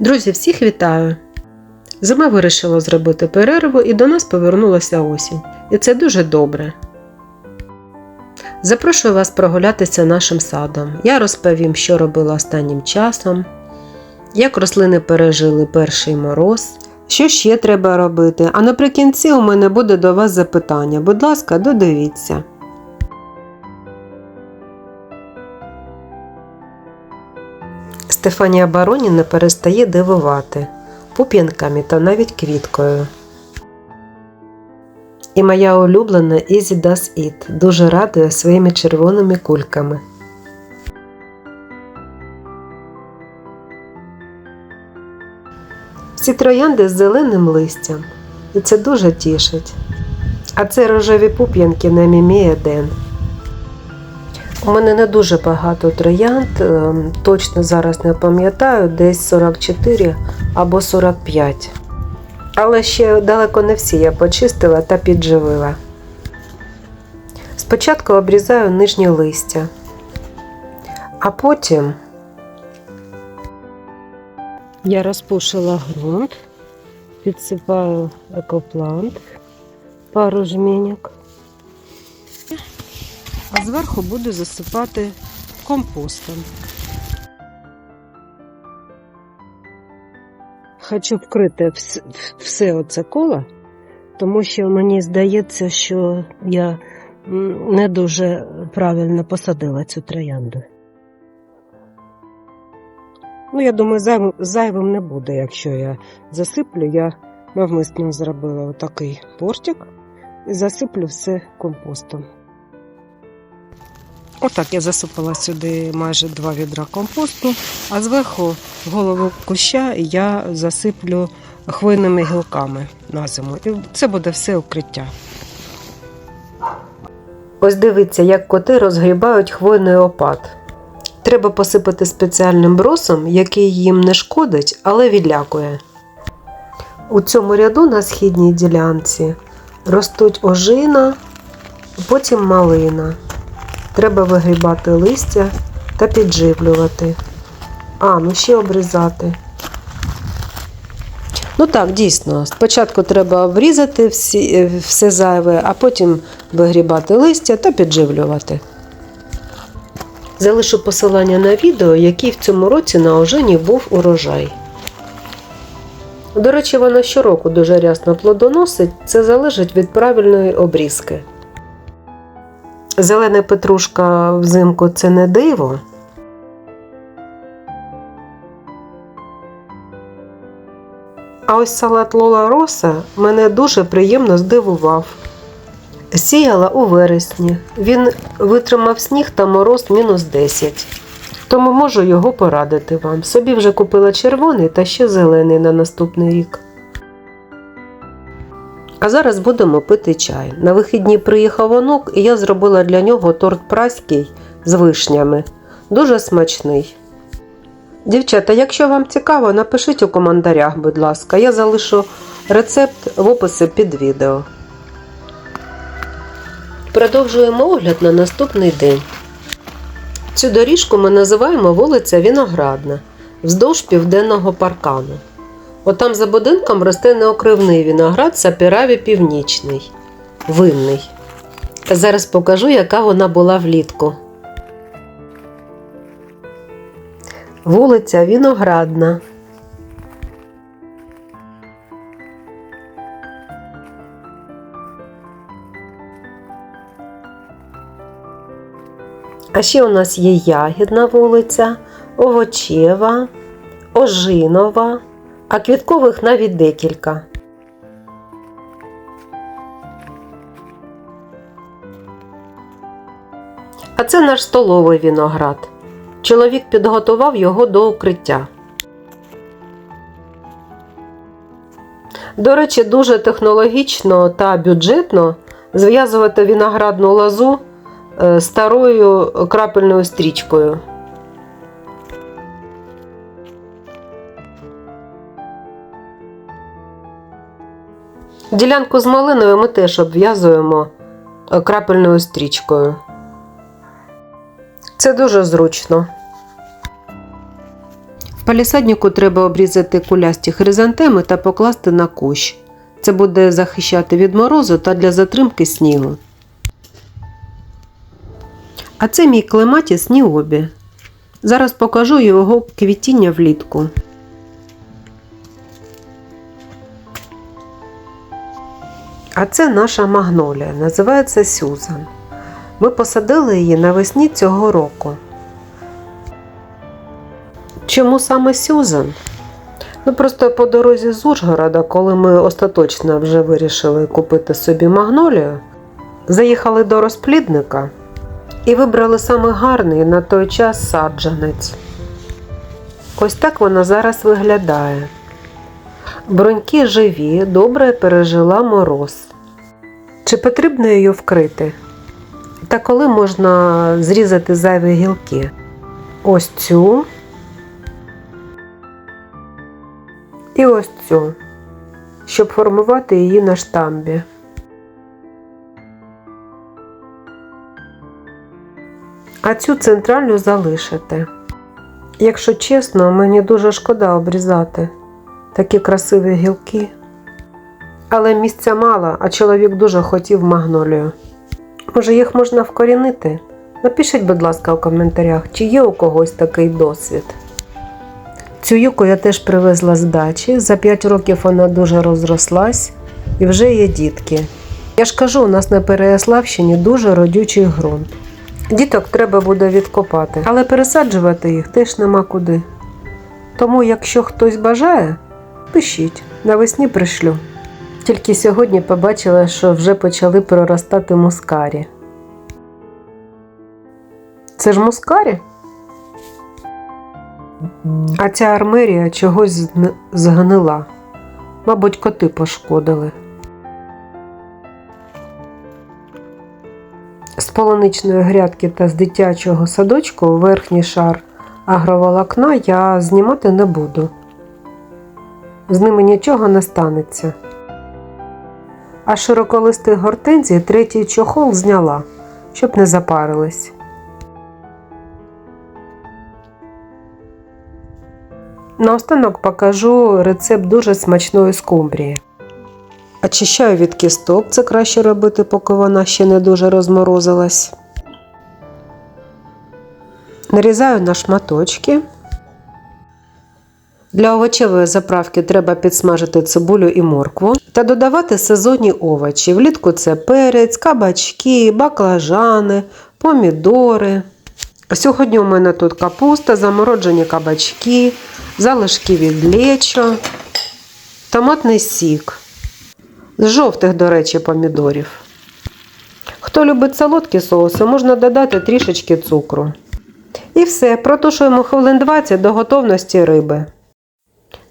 Друзі, всіх вітаю! Зима вирішила зробити перерву і до нас повернулася осінь. І це дуже добре. Запрошую вас прогулятися нашим садом. Я розповім, що робила останнім часом, як рослини пережили перший мороз, що ще треба робити. А наприкінці у мене буде до вас запитання. Будь ласка, додивіться. Стефанія Бароні не перестає дивувати пуп'янками та навіть квіткою. І моя улюблена Easy Does It дуже радує своїми червоними кульками. Всі троянди з зеленим листям, і це дуже тішить. А це рожеві пуп'янки на мімія Ден. У мене не дуже багато троянд, ем, точно зараз не пам'ятаю, десь 44 або 45. Але ще далеко не всі я почистила та підживила. Спочатку обрізаю нижнє листя, а потім я розпушила ґрунт, підсипаю екоплант, пару жменьок. А зверху буду засипати компостом. Хочу вкрити все оце коло, тому що мені здається, що я не дуже правильно посадила цю троянду. Ну, я думаю, зайвим, зайвим не буде, якщо я засиплю. Я навмисно зробила отакий портик і засиплю все компостом. Отак я засипала сюди майже два відра компосту, а зверху голову куща я засиплю хвойними гілками на зиму. І це буде все укриття. Ось дивіться, як коти розгрібають хвойний опад. Треба посипати спеціальним бросом, який їм не шкодить, але відлякує. У цьому ряду на східній ділянці ростуть ожина, потім малина. Треба вигрібати листя та підживлювати. А, ну ще обрізати. Ну так, дійсно. Спочатку треба обрізати всі, е, все зайве, а потім вигрібати листя та підживлювати. Залишу посилання на відео, який в цьому році на ожині був урожай. До речі, вона щороку дуже рясно плодоносить, це залежить від правильної обрізки. Зелена петрушка взимку це не диво. А ось салат Лола Роса мене дуже приємно здивував. Сіяла у вересні. Він витримав сніг та мороз мінус 10. Тому можу його порадити вам. Собі вже купила червоний та ще зелений на наступний рік. А зараз будемо пити чай. На вихідні приїхав онук, і я зробила для нього торт праський з вишнями. Дуже смачний. Дівчата, якщо вам цікаво, напишіть у коментарях, будь ласка. Я залишу рецепт в описі під відео. Продовжуємо огляд на наступний день. Цю доріжку ми називаємо вулиця Віноградна вздовж південного паркану. Отам за будинком росте неокривний виноград сапіраві північний, винний. Зараз покажу, яка вона була влітку. Вулиця Віноградна. А ще у нас є ягідна вулиця, овочева, ожинова, а квіткових навіть декілька. А це наш столовий виноград. Чоловік підготував його до укриття. До речі, дуже технологічно та бюджетно зв'язувати виноградну лозу е, старою крапельною стрічкою. Ділянку з малиною ми теж обв'язуємо е, крапельною стрічкою. Це дуже зручно. В Палісаднику треба обрізати кулясті хризантеми та покласти на кущ. Це буде захищати від морозу та для затримки снігу. А це мій клематіс Ніобі. Зараз покажу його квітіння влітку. А це наша магнолія, називається Сюзан. Ми посадили її навесні цього року. Чому саме Сюзан? Ну просто по дорозі з Ужгорода, коли ми остаточно вже вирішили купити собі магнолію, заїхали до розплідника і вибрали саме гарний на той час саджанець. Ось так вона зараз виглядає. Бруньки живі, добре пережила мороз. Чи потрібно її вкрити? Та коли можна зрізати зайві гілки? Ось цю. І ось цю, щоб формувати її на штамбі. А цю центральну залишити. Якщо чесно, мені дуже шкода обрізати такі красиві гілки. Але місця мало, а чоловік дуже хотів магнолію. Може, їх можна вкорінити? Напишіть, будь ласка, у коментарях, чи є у когось такий досвід. Цю юку я теж привезла з дачі. За 5 років вона дуже розрослась і вже є дітки. Я ж кажу, у нас на Переяславщині дуже родючий ґрунт. Діток треба буде відкопати, але пересаджувати їх теж нема куди. Тому, якщо хтось бажає, пишіть, навесні пришлю. Тільки сьогодні побачила, що вже почали проростати мускарі. Це ж мускарі? А ця армерія чогось згнила. Мабуть, коти пошкодили. З полуничної грядки та з дитячого садочку верхній шар агроволокна я знімати не буду. З ними нічого не станеться. А широколистий гортензії третій чохол зняла, щоб не запарились. Наостанок покажу рецепт дуже смачної скумбрії. Очищаю від кісток, це краще робити, поки вона ще не дуже розморозилась. Нарізаю на шматочки. Для овочевої заправки треба підсмажити цибулю і моркву та додавати сезонні овочі. Влітку це перець, кабачки, баклажани, помідори. Сьогодні у мене тут капуста, замороджені кабачки, залишки від лечо, томатний сік. З жовтих, до речі, помідорів. Хто любить солодкі соуси, можна додати трішечки цукру. І все, протушуємо хвилин 20 до готовності риби.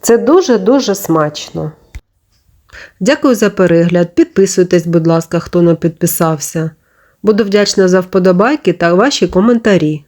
Це дуже-дуже смачно. Дякую за перегляд. Підписуйтесь, будь ласка, хто не підписався. Буду вдячна за вподобайки та ваші коментарі.